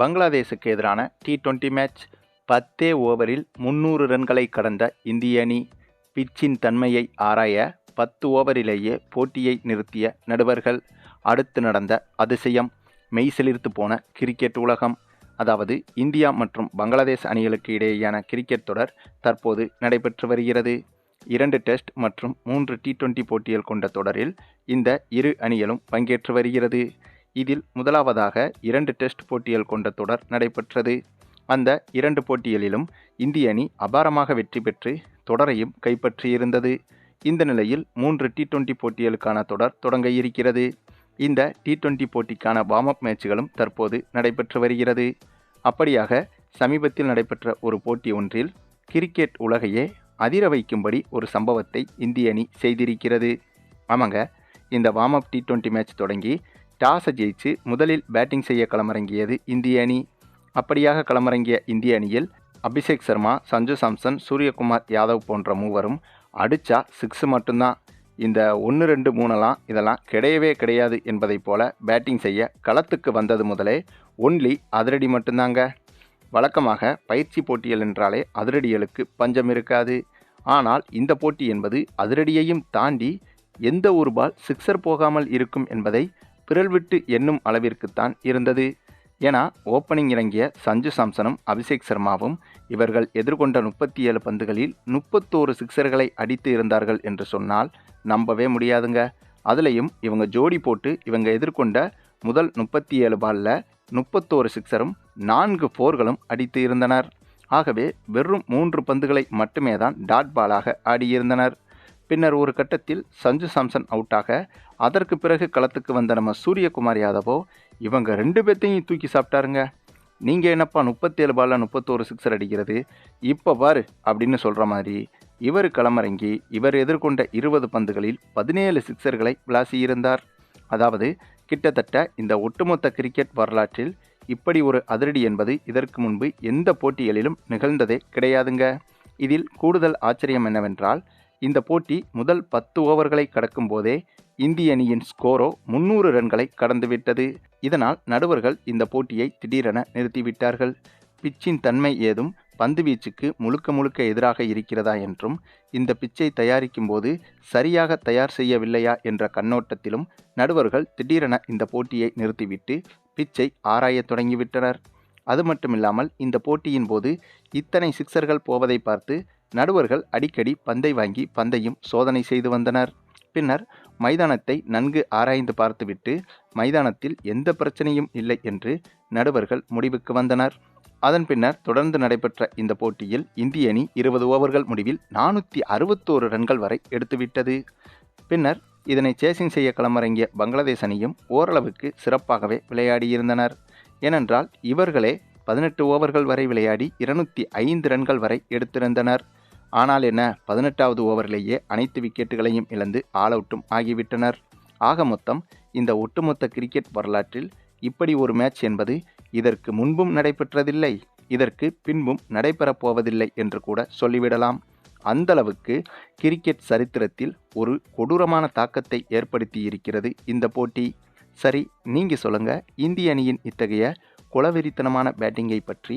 பங்களாதேஷுக்கு எதிரான D twenty match பத்தே ஓவரில் முன்னூறு ரன்களை கடந்த இந்திய அணி பிச்சின் தன்மையை ஆராய பத்து ஓவரிலேயே போட்டியை நிறுத்திய நடுவர்கள். அடுத்து நடந்த அதிசயம் மெய்சிலிர்த்து போன கிரிக்கெட் உலகம். அதாவது இந்தியா மற்றும் பங்களாதேஷ் அணிகளுக்கு இடையேயான கிரிக்கெட் தொடர் தற்போது நடைபெற்று வருகிறது. இரண்டு டெஸ்ட் மற்றும் மூன்று டி டுவெண்டி போட்டிகள் கொண்ட தொடரில் இந்த இரு அணிகளும் பங்கேற்று வருகிறது. இதில் முதலாவதாக இரண்டு டெஸ்ட் போட்டிகள் கொண்ட தொடர் நடைபெற்றது. அந்த இரண்டு போட்டிகளிலும் இந்திய அணி அபாரமாக வெற்றி பெற்று தொடரையும் கைப்பற்றியிருந்தது. இந்த நிலையில் மூன்று டி டுவெண்டி போட்டிகளுக்கான தொடர் தொடங்க இருக்கிறது. இந்த டி டுவெண்டி போட்டிக்கான வார்ம் அப் மேட்சுகளும் தற்போது நடைபெற்று வருகிறது. அப்படியாக சமீபத்தில் நடைபெற்ற ஒரு போட்டி ஒன்றில் கிரிக்கெட் உலகையே அதிர வைக்கும்படி ஒரு சம்பவத்தை இந்திய அணி செய்திருக்கிறது. ஆமாங்க இந்த warm up T twenty match தொடங்கி டாஸை ஜெயிச்சு முதலில் பேட்டிங் செய்ய களமிறங்கியது இந்திய அணி. அப்படியாக களமிறங்கிய இந்திய அணியில் அபிஷேக் சர்மா சஞ்சு சாம்சன் சூரியகுமார் யாதவ் போன்ற மூவரும் அடித்தா சிக்ஸ் மட்டும்தான். இந்த ஒன்று ரெண்டு மூணெல்லாம் இதெல்லாம் கிடையவே கிடையாது என்பதைப் போல பேட்டிங் செய்ய களத்துக்கு வந்தது முதலே ஒன்லி அதிரடி மட்டும்தாங்க. வழக்கமாக பயிற்சி போட்டிகள் என்றாலே அதிரடிகளுக்கு பஞ்சம் இருக்காது. ஆனால் இந்த போட்டி என்பது அதிரடியையும் தாண்டி எந்த ஒரு பால் சிக்ஸர் போகாமல் இருக்கும் என்பதை பிறல் விட்டு எண்ணும் அளவிற்குத்தான் இருந்தது. ஏன்னா ஓப்பனிங் இறங்கிய சஞ்சு சாம்சனும் அபிஷேக் சர்மாவும் இவர்கள் எதிர்கொண்ட முப்பத்தி ஏழு பந்துகளில் முப்பத்தோரு சிக்ஸர்களை அடித்து இருந்தார்கள் என்று சொன்னால் நம்பவே முடியாதுங்க. அதுலேயும் இவங்க ஜோடி போட்டு இவங்க எதிர்கொண்ட முதல் முப்பத்தி ஏழு பாலில் முப்பத்தோரு சிக்ஸரும் நான்கு ஃபோர்களும் அடித்து இருந்தனர். ஆகவே வெறும் மூன்று பந்துகளை மட்டுமே தான் டாட் பாலாக ஆடியிருந்தனர். பின்னர் ஒரு கட்டத்தில் சஞ்சு சாம்சன் அவுட்டாக அதற்கு பிறகு களத்துக்கு வந்த நம்ம சூரியகுமார் யாதவோ இவங்க ரெண்டு பேர்த்தையும் தூக்கி சாப்பிட்டாருங்க. நீங்கள் என்னப்பா முப்பத்தேழு பாலில் முப்பத்தோரு சிக்ஸர் அடிக்கிறது? இப்போ பாரு அப்படின்னு சொல்கிற மாதிரி இவர் களமிறங்கி இவர் எதிர்கொண்ட இருபது பந்துகளில் பதினேழு சிக்ஸர்களை விளாசியிருந்தார் அதாவது கிட்டத்தட்ட இந்த ஒட்டுமொத்த கிரிக்கெட் வரலாற்றில் இப்படி ஒரு அதிரடி என்பது இதற்கு முன்பு எந்த போட்டிகளிலும் நிகழ்ந்ததே கிடையாதுங்க. இதில் கூடுதல் ஆச்சரியம் என்னவென்றால் இந்த போட்டி முதல் பத்து ஓவர்களை கடக்கும் போதே இந்திய அணியின் ஸ்கோரோ முன்னூறு ரன்களை கடந்துவிட்டது. இதனால் நடுவர்கள் இந்த போட்டியை திடீரென நிறுத்திவிட்டார்கள். பிச்சின் தன்மை ஏதும் பந்து வீச்சுக்கு முழுக்க முழுக்க எதிராக இருக்கிறதா என்றும் இந்த பிச்சை தயாரிக்கும் போது சரியாக தயார் செய்யவில்லையா என்ற கண்ணோட்டத்திலும் நடுவர்கள் திடீரென இந்த போட்டியை நிறுத்திவிட்டு பிச்சை ஆராயத் தொடங்கிவிட்டனர். அது மட்டுமில்லாமல் இந்த போட்டியின் போது இத்தனை சிக்சர்கள் போவதை பார்த்து நடுவர்கள் அடிக்கடி பந்தை வாங்கி பந்தையும் சோதனை செய்து வந்தனர். பின்னர் மைதானத்தை நன்கு ஆராய்ந்து பார்த்துவிட்டு மைதானத்தில் எந்த பிரச்சனையும் இல்லை என்று நடுவர்கள் முடிவுக்கு வந்தனர். அதன் பின்னர் தொடர்ந்து நடைபெற்ற இந்த போட்டியில் இந்திய அணி இருபது ஓவர்கள் முடிவில் நானூற்றி அறுபத்தோரு ரன்கள் வரை எடுத்துவிட்டது. பின்னர் இதனை சேசிங் செய்ய களமிறங்கிய பங்களாதேஷ் அணியும் ஓரளவுக்கு சிறப்பாகவே விளையாடியிருந்தனர். ஏனென்றால் இவர்களே பதினெட்டு ஓவர்கள் வரை விளையாடி இருநூற்றி ஐந்து ரன்கள் வரை எடுத்திருந்தனர். ஆனால் என்ன பதினெட்டாவது ஓவரிலேயே அனைத்து விக்கெட்டுகளையும் இழந்து ஆல் அவுட்டும் ஆகிவிட்டனர். ஆக மொத்தம் இந்த ஒட்டுமொத்த கிரிக்கெட் வரலாற்றில் இப்படி ஒரு மேட்ச் என்பது இதற்கு முன்பும் நடைபெற்றதில்லை இதற்கு பின்பும் நடைபெறப் போவதில்லை என்று கூட சொல்லிவிடலாம். அந்தளவுக்கு கிரிக்கெட் சரித்திரத்தில் ஒரு கொடூரமான தாக்கத்தை ஏற்படுத்தி இருக்கிறது இந்த போட்டி. சரி நீங்கள் சொல்லுங்கள் இந்திய அணியின் இத்தகைய குலவெறித்தனமான பேட்டிங்கை பற்றி